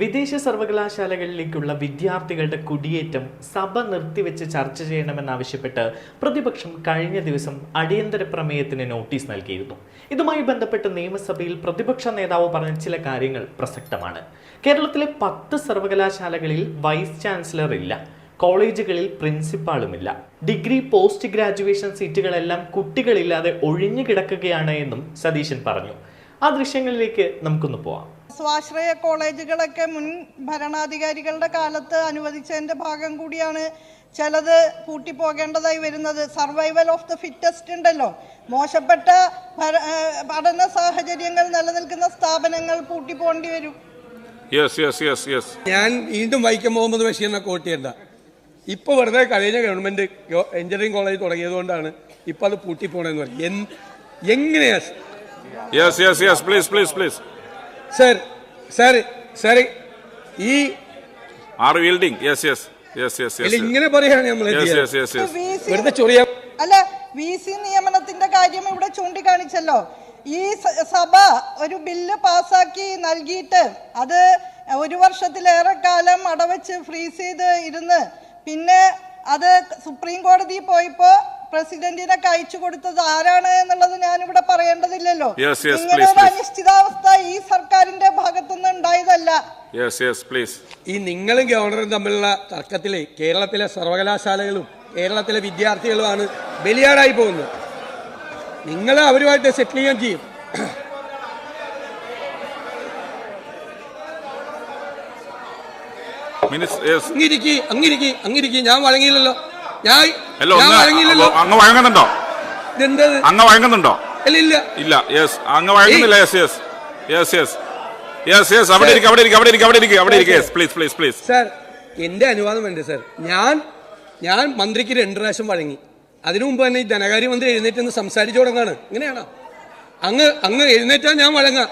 വിദേശ സർവകലാശാലകളിലേക്കുള്ള വിദ്യാർത്ഥികളുടെ കുടിയേറ്റം സഭ നിർത്തിവെച്ച് ചർച്ച ചെയ്യണമെന്നാവശ്യപ്പെട്ട് പ്രതിപക്ഷം കഴിഞ്ഞ ദിവസം അടിയന്തര പ്രമേയത്തിന് നോട്ടീസ് നൽകിയിരുന്നു. ഇതുമായി ബന്ധപ്പെട്ട് നിയമസഭയിൽ പ്രതിപക്ഷ നേതാവ് പറഞ്ഞ ചില കാര്യങ്ങൾ പ്രസക്തമാണ്. കേരളത്തിലെ പത്ത് സർവകലാശാലകളിൽ വൈസ് ചാൻസലർ ഇല്ല. കോളേജുകളിൽ പ്രിൻസിപ്പാളുമില്ല. ഡിഗ്രി പോസ്റ്റ് ഗ്രാജുവേഷൻ സീറ്റുകളെല്ലാം കുട്ടികളില്ലാതെ ഒഴിഞ്ഞു കിടക്കുകയാണ് എന്നും സതീശൻ പറഞ്ഞു. ആ ദൃശ്യങ്ങളിലേക്ക് നമുക്കൊന്ന് പോവാം. സ്വാശ്രയ കോളേജുകളൊക്കെ മുൻ ഭരണാധികാരികളുടെ കാലത്ത് അനുവദിച്ചതിന്റെ ഭാഗം കൂടിയാണ് ചിലത് പൂട്ടിപ്പോകേണ്ടതായി വരുന്നത്. സർവൈവൽ ഓഫ് ദ ഫിറ്റസ്റ്റ് ഉണ്ടല്ലോ. മോശപ്പെട്ട പഠന സാഹചര്യങ്ങൾ നിലനിൽക്കുന്ന സ്ഥാപനങ്ങൾ പൂട്ടിപ്പോണ്ടി വരും. യെസ് യെസ് യെസ് യെസ് ഞാൻ വീണ്ടും വൈക്കം മുഹമ്മദ് ബഷീറിനെ കോട്ട് ചെയ്യണ്ട. ഇപ്പൊ വെറുതെ കഴിഞ്ഞ ഗവൺമെന്റ് എഞ്ചിനീയറിംഗ് കോളേജ് തുടങ്ങിയത് കൊണ്ടാണ് ഇപ്പൊ അത് പൂട്ടിപ്പോണെന്ന് പറയും എങ്ങനെയാ? Yes yes yes please please please sir sir sir ഈ are yielding yes yes yes yes അല്ല, യെസ് ഇങ്ങനെ പറയാണ് നമ്മൾ yes yes yes yes V C വെറുതെ ചൊറിയാ. അല്ല വി സി നിയമനത്തിന്റെ കാര്യം ഇവിടെ ചൂണ്ടിക്കാണിച്ചല്ലോ. ഈ സഭ ഒരു ബില്ല് പാസാക്കി നൽകിയിട്ട് അത് ഒരു വർഷത്തിലേറെ കാലം അടവച്ച് ഫ്രീസ് ചെയ്ത് ഇരുന്ന് പിന്നെ അത് സുപ്രീം കോടതി പോയപ്പോ പ്രസിഡന്റിനൊക്കെ അയച്ചു കൊടുത്തത് ആരാണ് എന്നുള്ളത് ഞാനിവിടെ പറയേണ്ടതില്ലല്ലോ. ഇങ്ങനെ ഒരു അനിശ്ചിതാവസ്ഥ ഈ സർക്കാരിന്റെ ഭാഗത്തുനിന്ന് ഉണ്ടായതല്ല. യെസ് യെസ് പ്ലീസ് ഈ നിങ്ങളും ഗവർണറും തമ്മിലുള്ള തർക്കത്തിലെ കേരളത്തിലെ സർവകലാശാലകളും കേരളത്തിലെ വിദ്യാർത്ഥികളുമാണ് ബലിയാടായി പോകുന്നത്. നിങ്ങൾ അവരുമായിട്ട് സെറ്റിൽ ചെയ്യുകയും ചെയ്യും. അങ്ങിരിക്കി അങ്ങിരിക്കി അങ്ങിരിക്കി ഞാൻ വഴങ്ങിയില്ലല്ലോ. ഞാൻ ഞാൻ വഴങ്ങിയില്ലല്ലോ. അങ്ങ് വഴങ്ങുന്നുണ്ടോ? അങ്ങ് വഴങ്ങുന്നുണ്ടോ? അല്ല ഇല്ല. യെസ് അങ്ങ് വഴങ്ങുന്നില്ല yes yes yes yes yes yes അവിടെ ഇരിക്കും അവിടെ ഇരിക്കും അവിടെ ഇരിക്കും അവിടെ ഇരിക്കും അവിടെ ഇരിക്കും. പ്ലീസ് പ്ലീസ് പ്ലീസ് സാർ എന്റെ അനുവാദം വേണ്ട സർ ഞാൻ ഞാൻ മന്ത്രിക്ക് രണ്ട് പ്രാവശ്യം വഴങ്ങി. അതിനു മുമ്പ് തന്നെ ഈ ധനകാര്യമന്ത്രി എഴുന്നേറ്റ് നിന്ന് സംസാരിച്ചു തുടങ്ങാണ്. ഇങ്ങനെയാണോ? അങ്ങ് അങ്ങ് എഴുന്നേറ്റാൽ ഞാൻ വഴങ്ങാം.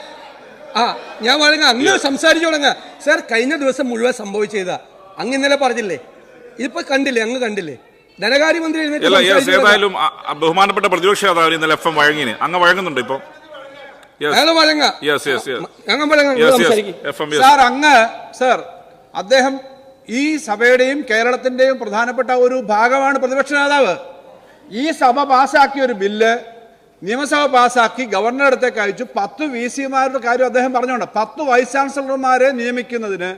ആ ഞാൻ വഴങ്ങാം. അങ്ങ് സംസാരിച്ചു തുടങ്ങാം. സർ കഴിഞ്ഞ ദിവസം മുഴുവൻ സംഭവിച്ചതാ അങ്ങ് ഇന്നലെ പറഞ്ഞില്ലേ? ഇതിപ്പോ കണ്ടില്ലേ? അങ്ങ് കണ്ടില്ലേ? ധനകാര്യമന്ത്രി അല്ല യെസ്. ഏതായാലും ബഹുമാനപ്പെട്ട പ്രതിപക്ഷ നേതാവ് ഇന്നലെ എഫ് എം വഴങ്ങിന്. അങ്ങ് വഴങ്ങുന്നുണ്ട് ഇപ്പൊ. സാർ അങ്ങ് സർ അദ്ദേഹം ഈ സഭയുടെയും കേരളത്തിന്റെയും പ്രധാനപ്പെട്ട ഒരു ഭാഗമാണ് പ്രതിപക്ഷ നേതാവ്. ഈ സഭ പാസാക്കിയ ഒരു ബില്ല് നിയമസഭ പാസാക്കി ഗവർണറുടെ അടുത്തേക്ക് അയച്ചു. പത്ത് വി സിമാരുടെ കാര്യം അദ്ദേഹം പറഞ്ഞുകൊണ്ട് പത്ത് വൈസ് ചാൻസലർമാരെ നിയമിക്കുന്നതിന്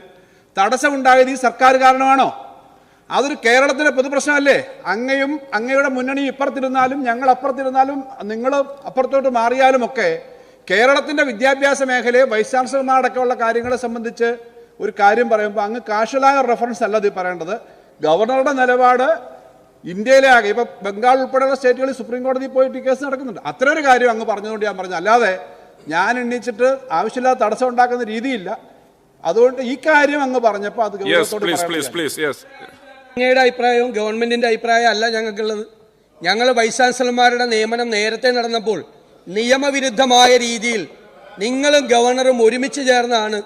തടസ്സമുണ്ടായത് ഈ സർക്കാർ കാരണമാണോ? അതൊരു കേരളത്തിലെ പൊതുപ്രശ്നമല്ലേ? അങ്ങയും അങ്ങയുടെ മുന്നണി ഇപ്പുറത്തിരുന്നാലും ഞങ്ങൾ അപ്പുറത്തിരുന്നാലും നിങ്ങൾ അപ്പുറത്തോട്ട് മാറിയാലും ഒക്കെ കേരളത്തിന്റെ വിദ്യാഭ്യാസ മേഖലയെ വൈസ് ചാൻസലർമാരടക്കമുള്ള കാര്യങ്ങളെ സംബന്ധിച്ച് ഒരു കാര്യം പറയുമ്പോൾ അങ്ങ് കാഷ്വലായ റെഫറൻസ് അല്ല ഇത് പറയേണ്ടത്. ഗവർണറുടെ നിലപാട് ഇന്ത്യയിലെ ആകെ. ഇപ്പൊ ബംഗാൾ ഉൾപ്പെടെയുള്ള സ്റ്റേറ്റുകളിൽ സുപ്രീം കോടതി പോയിട്ട് കേസ് നടക്കുന്നുണ്ട്. അത്ര ഒരു കാര്യം അങ്ങ് പറഞ്ഞതുകൊണ്ട് ഞാൻ പറഞ്ഞു. അല്ലാതെ ഞാൻ എണ്ണിച്ചിട്ട് ആവശ്യമില്ലാത്ത തടസ്സം ഉണ്ടാക്കുന്ന രീതിയില്ല. അതുകൊണ്ട് ഈ കാര്യം അങ്ങ് പറഞ്ഞപ്പോൾ അത് അങ്ങയുടെ അഭിപ്രായവും ഗവൺമെന്റിന്റെ അഭിപ്രായം അല്ല ഞങ്ങൾക്കുള്ളത്. ഞങ്ങൾ വൈസ് ചാൻസലർമാരുടെ നിയമനം നേരത്തെ നടന്നപ്പോൾ നിയമവിരുദ്ധമായ രീതിയിൽ നിങ്ങളും ഗവർണറും ഒരുമിച്ച് ചേർന്നാണ്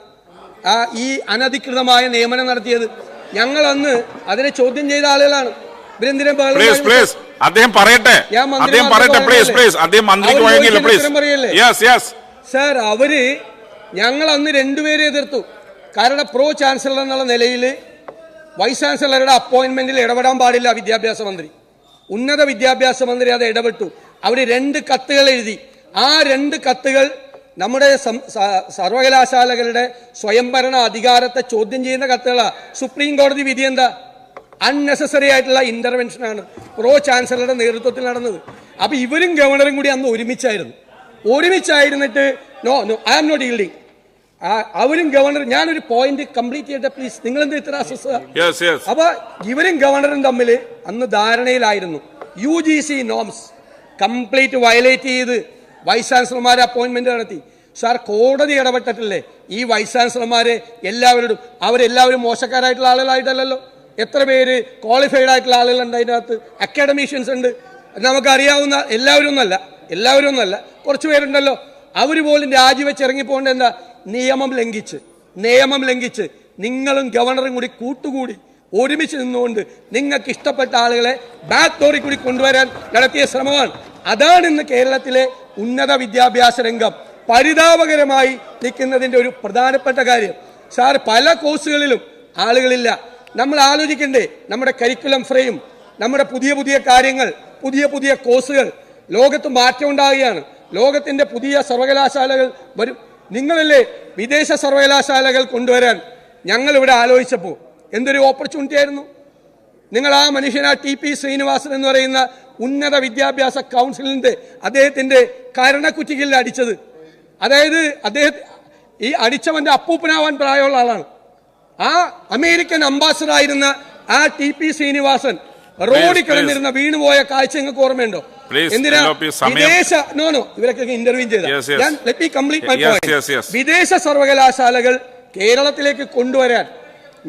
ആ ഈ അനധികൃതമായ നിയമനം നടത്തിയത്. ഞങ്ങൾ അന്ന് അതിനെ ചോദ്യം ചെയ്ത ആളുകളാണ്. ഇവരെന്തിനാ അദ്ദേഹം പറയട്ടെ. അദ്ദേഹം പറയട്ടെ പ്ലീസ് പ്ലീസ് അദ്ദേഹം മന്ത്രിക്ക് വഴങ്ങിയില്ല പ്ലീസ് യെസ് യെസ് സർ അവർ ഞങ്ങൾ അന്ന് രണ്ടുപേരെ എതിർത്തു. കാരണം പ്രോ ചാൻസലർ എന്നുള്ള നിലയിൽ വൈസ് ചാൻസലറുടെ അപ്പോയിന്റ്മെന്റിൽ ഇടപെടാൻ പാടില്ല വിദ്യാഭ്യാസ മന്ത്രി. ഉന്നത വിദ്യാഭ്യാസ മന്ത്രി അത് ഇടപെട്ടു. അവർ രണ്ട് കത്തുകൾ എഴുതി. ആ രണ്ട് കത്തുകൾ നമ്മുടെ സർവകലാശാലകളുടെ സ്വയംഭരണ അധികാരത്തെ ചോദ്യം ചെയ്യുന്ന കത്തുകളാണ് സുപ്രീം കോടതി വിധി എന്താ? അൺനെസസറി ആയിട്ടുള്ള ഇന്റർവെൻഷൻ ആണ് പ്രോ ചാൻസലറുടെ നേതൃത്വത്തിൽ നടന്നത്. അപ്പൊ ഇവരും ഗവർണറും കൂടി അന്ന് ഒരുമിച്ചായിരുന്നു. ഒരുമിച്ചായിരുന്നിട്ട് no no I am not yielding അവരും ഗവർണർ ഞാനൊരു പോയിന്റ് കംപ്ലീറ്റ് ചെയ്യട്ടെ പ്ലീസ് നിങ്ങൾ എന്ത് ഇത്ര യെസ് അപ്പൊ ഇവരും ഗവർണറും തമ്മിൽ അന്ന് ധാരണയിലായിരുന്നു. U G C norms complete violate ചെയ്ത് വൈസ് ചാൻസലർമാരെ അപ്പോയിന്റ്മെന്റ് നടത്തി. സാർ കോടതി ഇടപെട്ടിട്ടില്ലേ? ഈ വൈസ് ചാൻസലർമാരെ എല്ലാവരോടും അവരെല്ലാവരും മോശക്കാരായിട്ടുള്ള ആളുകളായിട്ടല്ലല്ലോ? എത്ര പേര് ക്വാളിഫൈഡ് ആയിട്ടുള്ള ആളുകളുണ്ട് അതിനകത്ത് അക്കാഡമീഷ്യൻസ് ഉണ്ട്. നമുക്കറിയാവുന്ന എല്ലാവരും ഒന്നല്ല എല്ലാവരും ഒന്നല്ല കുറച്ച് പേരുണ്ടല്ലോ. അവർ പോലും രാജിവെച്ച് ഇറങ്ങിപ്പോകേണ്ട എന്താ? നിയമം ലംഘിച്ച് നിയമം ലംഘിച്ച് നിങ്ങളും ഗവർണറും കൂടി കൂട്ടുകൂടി ഒരുമിച്ച് നിന്നുകൊണ്ട് നിങ്ങൾക്ക് ഇഷ്ടപ്പെട്ട ആളുകളെ ബാക്ക് ഡോറിൽ കൂടി കൊണ്ടുവരാൻ നടത്തിയ ശ്രമമാണ്. അതാണ് ഇന്ന് കേരളത്തിലെ ഉന്നത വിദ്യാഭ്യാസ രംഗം. പരിതാപകരമായി നിൽക്കുന്നതിന്റെ ഒരു പ്രധാനപ്പെട്ട കാര്യം. സാർ പല കോഴ്സുകളിലും ആളുകളില്ല. നമ്മൾ ആലോചിക്കണ്ടേ നമ്മുടെ കരിക്കുലം ഫ്രെയിം നമ്മുടെ പുതിയ പുതിയ കാര്യങ്ങൾ പുതിയ പുതിയ കോഴ്സുകൾ ലോകത്ത് മാറ്റം ഉണ്ടാകുകയാണ് ലോകത്തിന്റെ പുതിയ സർവകലാശാലകൾ വരും. നിങ്ങളല്ലേ വിദേശ സർവകലാശാലകൾ കൊണ്ടുവരാൻ ഞങ്ങൾ ഇവിടെ ആലോചിച്ചപ്പോൾ എന്തൊരു ഓപ്പർച്യൂണിറ്റി ആയിരുന്നു? നിങ്ങൾ ആ മനുഷ്യനാ ടി പി ശ്രീനിവാസൻ എന്ന് പറയുന്ന ഉന്നത വിദ്യാഭ്യാസ കൗൺസിലിന്റെ അദ്ദേഹത്തിന്റെ കരണക്കുറ്റികളിൽ അടിച്ചത്. അതായത് അദ്ദേഹത്തെ ഈ അടിച്ചവന്റെ അപ്പൂപ്പനാവാൻ പ്രായമുള്ള ആളാണ്. ആ അമേരിക്കൻ അംബാസഡർ ആയിരുന്ന ആ ടി പി ശ്രീനിവാസൻ റോഡിൽ. കിടന്നിരുന്ന വീണുപോയ കാഴ്ച നിങ്ങൾക്ക് ഓർമ്മയുണ്ടോ? എന്തിനാ? വിദേശ നോ നോ ഇവരൊക്കെ ഇന്റർവ്യൂ ചെയ്ത. ഞാൻ let me complete my point. വിദേശ സർവകലാശാലകൾ കേരളത്തിലേക്ക് കൊണ്ടുവരാൻ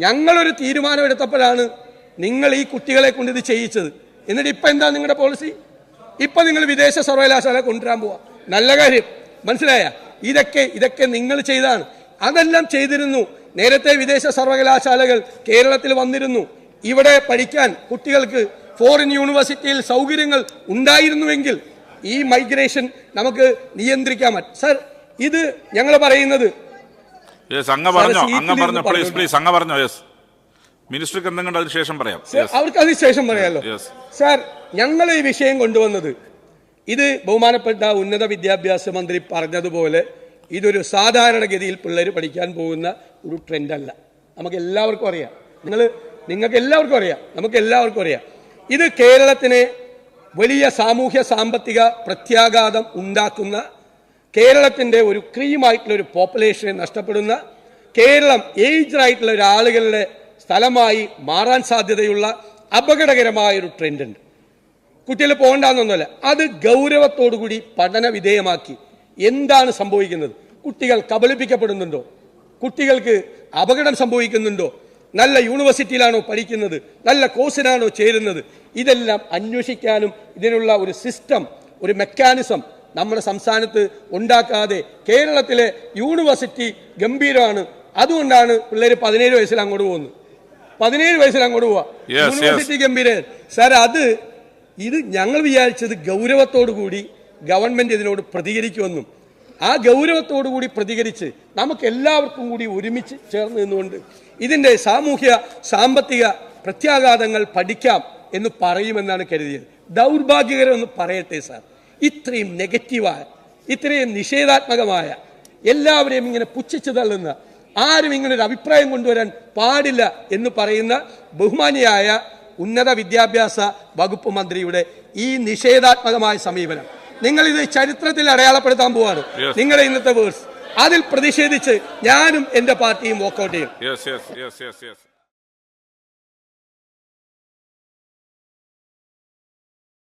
ഞങ്ങളൊരു തീരുമാനം എടുത്തപ്പോഴാണ് നിങ്ങൾ ഈ കുട്ടികളെ കൊണ്ട് ഇത് ചെയ്യിച്ചത്. എന്നിട്ട് ഇപ്പൊ എന്താ നിങ്ങളുടെ പോളിസി ഇപ്പൊ നിങ്ങൾ വിദേശ സർവകലാശാല കൊണ്ടുവരാൻ പോവാ. നല്ല കാര്യം. മനസ്സിലായ? ഇതൊക്കെ ഇതൊക്കെ നിങ്ങൾ ചെയ്താണ്. അതെല്ലാം ചെയ്തിരുന്നു. നേരത്തെ വിദേശ സർവകലാശാലകൾ കേരളത്തിൽ വന്നിരുന്നു. ഇവിടെ പഠിക്കാൻ കുട്ടികൾക്ക് ഫോറിൻ യൂണിവേഴ്സിറ്റിയിൽ സൗകര്യങ്ങൾ ഉണ്ടായിരുന്നുവെങ്കിൽ ഈ മൈഗ്രേഷൻ നമുക്ക് നിയന്ത്രിക്കാൻ പറ്റും. സർ ഇത് ഞങ്ങൾ പറയുന്നത് അങ്ങ് പറഞ്ഞോ അങ്ങ് പറഞ്ഞോ പ്ലീസ് പ്ലീസ് അങ്ങ് പറഞ്ഞോ യെസ് മിനിസ്റ്റർക്ക് എന്തെങ്കിലും പറയാം. അവർക്ക് അതിനുശേഷം Yes. സാർ ഞങ്ങൾ ഈ വിഷയം കൊണ്ടുവന്നത് ഇത് ബഹുമാനപ്പെട്ട ഉന്നത വിദ്യാഭ്യാസ മന്ത്രി പറഞ്ഞതുപോലെ ഇതൊരു സാധാരണഗതിയിൽ പിള്ളേർ പഠിക്കാൻ പോകുന്ന ഒരു ട്രെൻഡല്ല നമുക്ക് എല്ലാവർക്കും അറിയാം. നിങ്ങൾ നിങ്ങൾക്ക് എല്ലാവർക്കും അറിയാം. നമുക്ക് എല്ലാവർക്കും അറിയാം. ഇത് കേരളത്തിന് വലിയ സാമൂഹ്യ സാമ്പത്തിക പ്രത്യാഘാതം ഉണ്ടാക്കുന്ന കേരളത്തിന്റെ ഒരു ക്രീമായിട്ടുള്ള ഒരു പോപ്പുലേഷനെ നഷ്ടപ്പെടുന്ന കേരളം ഏജ്ഡ് ആയിട്ടുള്ള ആളുകളുടെ സ്ഥലമായി മാറാൻ സാധ്യതയുള്ള അപകടകരമായ ഒരു ട്രെൻഡ് ഉണ്ട് കുട്ടികൾ പോകണ്ടെന്നൊന്നുമല്ല അത് ഗൗരവത്തോടുകൂടി പഠന വിധേയമാക്കി എന്താണ് സംഭവിക്കുന്നത്? കുട്ടികൾ കബളിപ്പിക്കപ്പെടുന്നുണ്ടോ? കുട്ടികൾക്ക് അപകടം സംഭവിക്കുന്നുണ്ടോ? നല്ല യൂണിവേഴ്സിറ്റിയിലാണോ പഠിക്കുന്നത്? നല്ല കോഴ്സിനാണോ ചേരുന്നത്? ഇതെല്ലാം അന്വേഷിക്കാനും ഇതിനുള്ള ഒരു സിസ്റ്റം ഒരു മെക്കാനിസം നമ്മുടെ സംസ്ഥാനത്ത് ഉണ്ടാക്കാതെ കേരളത്തിലെ യൂണിവേഴ്സിറ്റി ഗംഭീരമാണ്. അതുകൊണ്ടാണ് പിള്ളേർ പതിനേഴ് വയസ്സിൽ അങ്ങോട്ട് പോകുന്നത്. പതിനേഴ് വയസ്സിൽ അങ്ങോട്ട് പോവാ. യൂണിവേഴ്സിറ്റി ഗംഭീര സാർ അത് ഇത് ഞങ്ങൾ വിചാരിച്ചത് ഗൗരവത്തോടു കൂടി ഗവൺമെന്റ് ഇതിനോട് പ്രതികരിക്കുമെന്നും ആ ഗൗരവത്തോടു കൂടി പ്രതികരിച്ച് നമുക്ക് എല്ലാവർക്കും കൂടി ഒരുമിച്ച് ചേർന്ന് നിന്നുകൊണ്ട് ഇതിന്റെ സാമൂഹ്യ സാമ്പത്തിക പ്രത്യാഘാതങ്ങൾ പഠിക്കാം എന്ന് പറയുമെന്നാണ് കരുതിയത്. ദൗർഭാഗ്യകരം എന്ന് പറയട്ടെ സാർ. ഇത്രയും നെഗറ്റീവായ ഇത്രയും നിഷേധാത്മകമായ എല്ലാവരെയും ഇങ്ങനെ പുച്ഛിച്ചു തള്ളുന്ന ആരും ഇങ്ങനെ ഒരു അഭിപ്രായം കൊണ്ടുവരാൻ പാടില്ല എന്ന് പറയുന്ന ബഹുമാനിയായ ഉന്നത വിദ്യാഭ്യാസ വകുപ്പ് മന്ത്രിയുടെ ഈ നിഷേധാത്മകമായ സമീപനം. നിങ്ങൾ ഇത് ചരിത്രത്തിൽ അടയാളപ്പെടുത്താൻ പോവാണ്. നിങ്ങളുടെ ഇന്നത്തെ വേഴ്സ് അതിൽ പ്രതിഷേധിച്ച് ഞാനും എന്റെ പാർട്ടിയും വോക്കൗട്ട് ചെയ്യും.